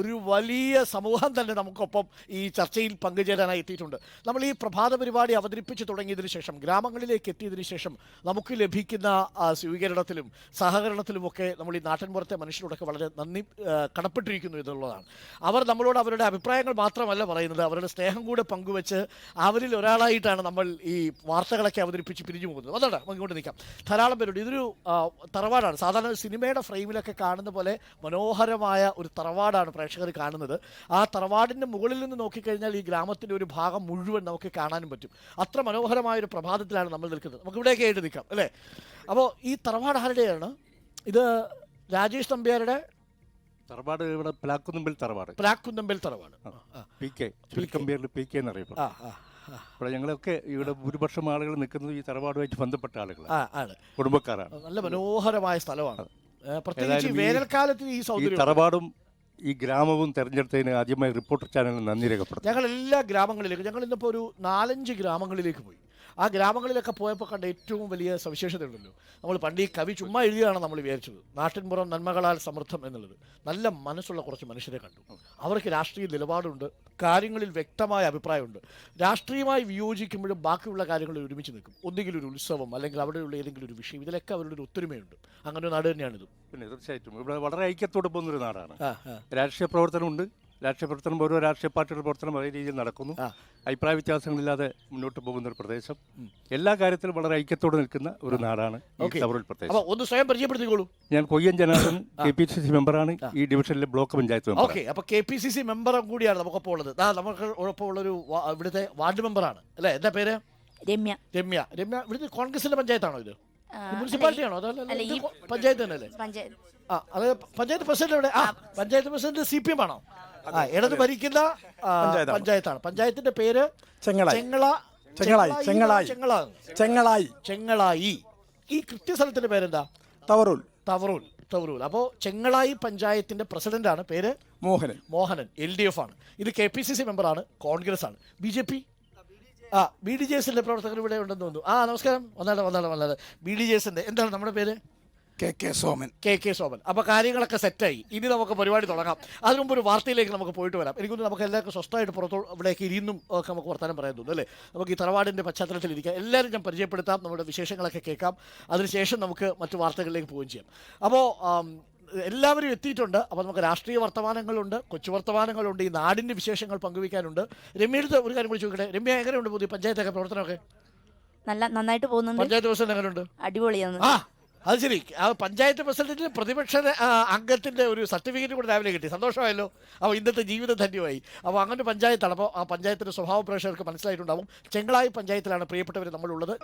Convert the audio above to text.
ഒരു വലിയ സമൂഹം തന്നെ നമുക്കൊപ്പം ഈ ചർച്ചയിൽ പങ്കുചേരാനായി എത്തിയിട്ടുണ്ട്. നമ്മൾ ഈ പ്രഭാത പരിപാടി അവതരിപ്പിച്ച് തുടങ്ങിയതിന് ശേഷം ഗ്രാമങ്ങളിലേക്ക് എത്തിയതിനു ശേഷം നമുക്ക് ലഭിക്കുന്ന സ്വീകരണത്തിലും സഹകരണത്തിലുമൊക്കെ നമ്മൾ ഈ നാട്ടിൻപുറത്തെ മനുഷ്യരോടൊക്കെ വളരെ നന്ദി കടപ്പെട്ടിരിക്കുന്നു എന്നുള്ളതാണ്. അവർ നമ്മളോട് അവരുടെ അഭിപ്രായങ്ങൾ മാത്രമല്ല പറയുന്നത്. അവരുടെ സ്നേഹം കൂടെ പങ്കുവെച്ച് അവരിൽ ഒരാളായിട്ടാണ് നമ്മൾ ഈ വാർത്തകളൊക്കെ അവതരിപ്പിച്ച് പിരിഞ്ഞു പോകുന്നത്. അതാണ് ഇങ്ങോട്ട് നിൽക്കാം. ധാരാളം പേരുണ്ട്. ഇതൊരു തറവാടാണ്. സാധാരണ സിനിമയുടെ ഫ്രെയിമിലൊക്കെ കാണുന്ന പോലെ മനോഹരമായ ഒരു തറവാടാണ് പ്രേക്ഷകർ കാണുന്നത്. ആ തറവാടിന്റെ മുകളിൽ നിന്ന് നോക്കിക്കഴിഞ്ഞാൽ ഈ ഗ്രാമത്തിന്റെ ഒരു ഭാഗം മുഴുവൻ നമുക്ക് കാണാനും പറ്റും. അത്ര മനോഹരമായ ഒരു പ്രഭാതത്തിലാണ് നമ്മൾ നിൽക്കുന്നത്. നമുക്ക് ഇവിടെയൊക്കെ ആയിട്ട് നിൽക്കാം അല്ലേ? അപ്പോൾ ഈ തറവാട് ആരുടെയാണ്? ഇത് രാജേഷ് നമ്പ്യാരുടെ തറവാട് ഇവിടെ പ്ലാക്കുന്നുമ്പിൽ തറവാട്. പ്ലാക്കുന്നമ്പിൽ തറവാട്. പി കെ ചുരുക്കമ്പേരിൽ പി കെ എന്നറിയപ്പെടും ഇവിടെ ഞങ്ങളൊക്കെ ഇവിടെ ഭൂരിപക്ഷം ആളുകൾ നിൽക്കുന്നത് ഈ തറവാടുമായിട്ട് ബന്ധപ്പെട്ട ആളുകളാണ്. കുടുംബക്കാരാണ്. നല്ല മനോഹരമായ സ്ഥലമാണ്. പ്രത്യേകിച്ച് വേനൽക്കാലത്ത് ഈ തറവാടും ഈ ഗ്രാമവും തെരഞ്ഞെടുത്തതിന് ആദ്യമായി റിപ്പോർട്ടർ ചാനലിന് നന്ദി രേഖപ്പെടുത്തും ഞങ്ങൾ എല്ലാ ഗ്രാമങ്ങളിലേക്കും ഞങ്ങൾ ഇന്നിപ്പോൾ ഒരു നാലഞ്ച് ഗ്രാമങ്ങളിലേക്ക് പോയി. ആ ഗ്രാമങ്ങളിലൊക്കെ പോയപ്പോൾ കണ്ട ഏറ്റവും വലിയ സവിശേഷത സവിശേഷതയുണ്ടല്ലോ നമ്മൾ പണ്ട് ഈ കവി ചുമ്മാ എഴുതിയാണ് നമ്മൾ വിചാരിച്ചത്? നാട്ടിൻപുറം നന്മകളാൽ സമൃദ്ധം എന്നുള്ളത്. നല്ല മനസ്സുള്ള കുറച്ച് മനുഷ്യരെ കണ്ടു. അവർക്ക് രാഷ്ട്രീയ നിലപാടുണ്ട് കാര്യങ്ങളിൽ വ്യക്തമായ അഭിപ്രായമുണ്ട്. രാഷ്ട്രീയമായി വിയോജിക്കുമ്പോഴും ബാക്കിയുള്ള കാര്യങ്ങളിൽ ഒരുമിച്ച് നിൽക്കും. ഒന്നുകിൽ ഒരു ഉത്സവം അല്ലെങ്കിൽ അവിടെയുള്ള ഏതെങ്കിലും ഒരു വിഷയം ഇതിലൊക്കെ അവരുടെ ഒരു ഒത്തൊരുമയുണ്ട്. അങ്ങനെ ഒരു നാട് തന്നെയാണിത്. പിന്നെ തീർച്ചയായിട്ടും. ഇവിടെ വളരെ ഐക്യത്തോടെ പോകുന്നൊരു നാടാണ്. രാഷ്ട്രീയ പ്രവർത്തനമുണ്ട്. രാഷ്ട്രീയ പ്രവർത്തനം ഓരോ രാഷ്ട്രീയ പാർട്ടിയുടെ പ്രവർത്തനം അതേ രീതിയിൽ നടക്കുന്നു. അഭിപ്രായ വ്യത്യാസങ്ങളില്ലാതെ മുന്നോട്ട് പോകുന്ന ഒരു പ്രദേശം. എല്ലാ കാര്യത്തിലും വളരെ ഐക്യത്തോടെ നിൽക്കുന്ന ഒരു നാടാണ് ഈ ഓക്കേ. പ്രദേശം. അപ്പോൾ ഒന്ന് സ്വയം പരിചയപ്പെടുത്തിക്കോളൂ. ഞാൻ Koyyan Janardhan K P C C മെമ്പറാണ്. ഈ ഡിവിഷനിലെ ബ്ലോക്ക് പഞ്ചായത്ത് മെമ്പർ ഓക്കെ. അപ്പൊ കെ പി സി സി മെമ്പറും കൂടിയാണ് നമുക്കൊപ്പം ഉള്ളത്. ദാ നമുക്ക് വാ- ഇവിടുത്തെ വാർഡ് മെമ്പറാണ്. അല്ലേ? എന്താ പേര്? രമ്യ. രമ്യ. രമ്യ ഇവിടുത്തെ കോൺഗ്രസിന്റെ പഞ്ചായത്താണോ ഇത്? മുനിസിപ്പാലിറ്റിയാണോ? മുനിസിപ്പാലിറ്റി അതല്ല അല്ല, ഈ- കൊ- പഞ്ചായത്ത് തന്നെ അല്ലേ പഞ്ചായത്ത്. ആ അത് പഞ്ചായത്ത് പ്രസിഡന്റ് എവിടെ? ആ. Panchayat president C P M ആണോ? ആ ഇടത് ഭരിക്കുന്ന ആ, പഞ്ചായത്താണ്. പഞ്ചായത്തിന്റെ പേര് ചെങ്ങളായി. ചെങ്ങള ചെങ്ങളായി, ചെങ്ങളായി. ചെങ്ങളായി. ചെങ്ങളായി. ചെങ്ങളായി. ഈ കൃത്യസ്ഥലത്തിന്റെ പേരെന്താ? തവറൂൽ. തവറൂൽ തവറൂൽ. അപ്പോൾ ചെങ്ങളായി പഞ്ചായത്തിന്റെ പ്രസിഡന്റ് ആണ് പേര് Mohanan. Mohanan L D F ആണ്. ഇത് കെ പി സി സി മെമ്പറാണ് കോൺഗ്രസ് ആണ് ബി ജെ പി? ആ ബി ഡി ജെ എസിന്റെ പ്രവർത്തകർ ഇവിടെ ഉണ്ടെന്ന് തോന്നുന്നു. ആ നമസ്കാരം. വന്നാലും വന്നാലും വന്നാലും. ബി ഡി ജെ എസിന്റെ. എന്താണ് നമ്മുടെ പേര്? K K Soman. K K Shobhan അപ്പോൾ കാര്യങ്ങളൊക്കെ സെറ്റായി. ഇനി നമുക്ക് പരിപാടി തുടങ്ങാം. അതിനു മുമ്പ് ഒരു വാർത്തയിലേക്ക് നമുക്ക് പോയിട്ട് വരാം. എനിക്കൊന്ന് നമുക്ക് എല്ലാവർക്കും സ്വസ്ഥമായിട്ട് പുറത്തോ ഇവിടേക്ക് ഇരുന്നും ഒക്കെ നമുക്ക് വർത്തമാനം പറയാൻ തോന്നുന്നു അല്ലേ? നമുക്ക് ഈ തറവാടിന്റെ പശ്ചാത്തലത്തിൽ ഇരിക്കാം. എല്ലാവരും ഞാൻ പരിചയപ്പെടുത്താം. നമ്മുടെ വിശേഷങ്ങളൊക്കെ കേൾക്കാം. അതിനുശേഷം നമുക്ക് മറ്റു വാർത്തകളിലേക്ക് പോവുകയും ചെയ്യാം. അപ്പോൾ എല്ലാവരും എത്തിയിട്ടുണ്ട്. അപ്പോൾ നമുക്ക് രാഷ്ട്രീയ വർത്തമാനങ്ങളുണ്ട് കൊച്ചു വർത്തമാനങ്ങളുണ്ട് ഈ നാടിന്റെ വിശേഷങ്ങൾ പങ്കുവയ്ക്കാനുണ്ട്. രമ്യയുടെ ഒരു കാര്യം കൂടി ചോദിക്കട്ടെ? രമ്യ എങ്ങനെയുണ്ട് പുതിയ പഞ്ചായത്തൊക്കെ പ്രവർത്തനമൊക്കെ? നല്ല നന്നായിട്ട് പോകുന്നുണ്ട്. പഞ്ചായത്ത് ദിവസം എങ്ങനെയുണ്ട്? അടിപൊളിയാണ്. ആ അത് ശരി. ആ പഞ്ചായത്ത് പ്രസിഡന്റിന് പ്രതിപക്ഷ അംഗത്തിന്റെ ഒരു സർട്ടിഫിക്കറ്റ് കൂടെ രാവിലെ കിട്ടി. സന്തോഷമായല്ലോ. അപ്പോൾ ഇന്നത്തെ ജീവിതം ധന്യമായി. അപ്പോൾ അങ്ങനെ പഞ്ചായത്താണ്. അപ്പോൾ ആ പഞ്ചായത്തിന്റെ സ്വഭാവ പ്രേക്ഷകർക്ക് മനസ്സിലായിട്ടുണ്ടാവും. ചെങ്ങളായി പഞ്ചായത്തിലാണ് പ്രിയപ്പെട്ടവർ നമ്മളുള്ളത്.